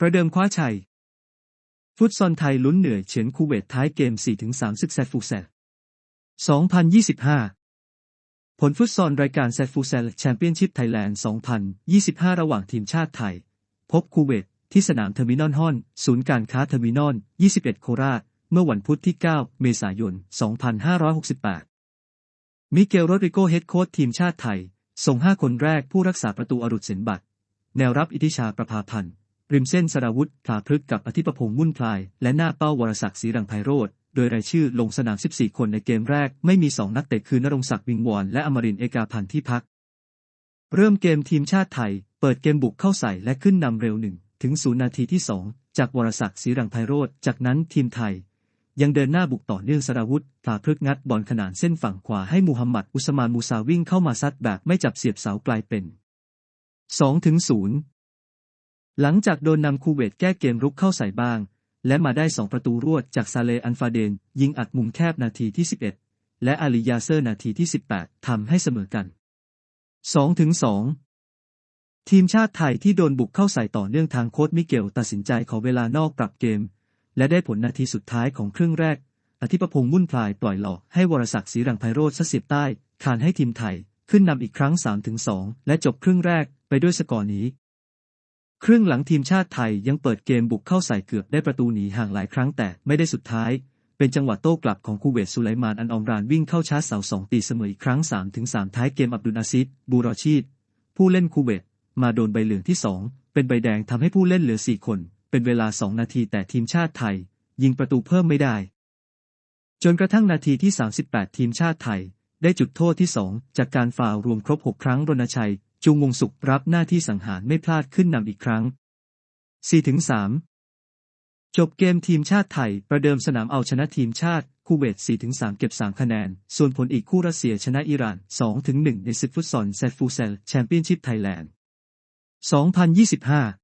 ประเดิมคว้าชัย ฟุตซอลไทยลุ้นเหนื่อยเฉือนคูเวตท้ายเกม 4-3 ศึกแซฟูแซล2025 ผลฟุตซอลรายการแซฟูแซลแชมเปี้ยนชิพไทยแลนด์ 2025 ระหว่างทีมชาติไทย พบคูเวตที่สนามเทอร์มินอลฮอน ศูนย์การค้าเทอร์มินอล 21 โคราช เมื่อวันพุธที่ 9 เมษายน 2568 มิเกลโรดริโกเฮดโค้ชทีมชาติไทย ส่ง 5 คนแรกผู้รักษาประตูอรุษเสนบัตร แนวรับอิทิชาประภาพันธ์ ริมเส้นสราวุธผาพฤกกับอธิปพงษ์มุ่นพลาย และหน้าเป้าวรศักดิ์ศรีรังไพโรธโดยรายชื่อลงสนาม 14 คนในเกมแรก ไม่มี 2 นักเตะคือนรงศักดิ์วิงวอนและอมรินเอกาพันธ์ที่พัก เริ่มเกมทีมชาติไทย เปิดเกมบุกเข้าใส่และขึ้นนำเร็วหนึ่งถึงศูนย์นาทีที่ 2 จากวรศักดิ์ศรีรังไพโรธจากนั้นทีมไทย ยังเดินหน้าบุกต่อเนื่องสราวุธผาพฤกงัดบอลขนานเส้นฝั่งขวาให้มูฮัมหมัดอุสมานมูซาวิ่งเข้ามาซัดแบบไม่จับเสียบเสากลายเป็น2ถึง0 หลังจากโดนนำคูเวตแก้เกมรุกเข้าใส่บ้าง และมาได้2ประตูรวดจากซาเลอันฟาเดน ยิงอัดมุมแคบนาทีที่ 11 และอาลียาเซอร์นาทีที่ 18 ทำให้เสมอกัน2ถึง2ทีมชาติไทยที่โดนบุกเข้าใส่ต่อเนื่องทางโค้ชมิเกลตัดสินใจขอเวลานอกปรับเกม และได้ผลนาทีสุดท้ายของครึ่งแรก อธิปพงษ์มุ่นพลายปล่อยหลอกให้วรศักดิ์ศรีรังไพโรธเสียบใต้คานให้ทีมไทยขึ้นนำอีกครั้ง 3-2 และจบครึ่งแรกไปด้วยสกอร์นี้ ครึ่งหลังทีมชาติไทยยังเปิดเกมบุกเข้าใส่เกือบได้ประตูหนีห่างหลายครั้งแต่ไม่ได้สุดท้าย เป็นจังหวะโต้กลับของคูเวตสุไลมานอันออมรานวิ่งเข้าชาร์จเสาสองตีเสมออีกครั้ง3-3ท้ายเกมอับดุลอาซิดบูรอชีดผู้เล่นคูเวตมาโดนใบเหลืองที่ 2 เป็นใบแดงทำให้ผู้เล่นเหลือ 4 คน เป็นเวลา 2 นาทีแต่ทีมชาติไทย ยิงประตูเพิ่มไม่ได้ จนกระทั่งนาทีที่ 38 ทีมชาติไทย ได้จุดโทษที่ 2 จากการฝ่าวรวมครบ 6 ครั้งรณชัย จุงวงสุขรับหน้าที่สังหารไม่พลาดขึ้นนำอีกครั้ง 4-3 จบเกมทีมชาติไทย ประเดิมสนามเอาชนะทีมชาติคูเวต 4-3 เก็บ 3 คะแนน ส่วนผลอีกคู่รัสเซียชนะอิหร่าน 2-1 ในศึกฟุตซอลแซดฟูเซลแชมเปี้ยนชิพไทยแลนด์ 2025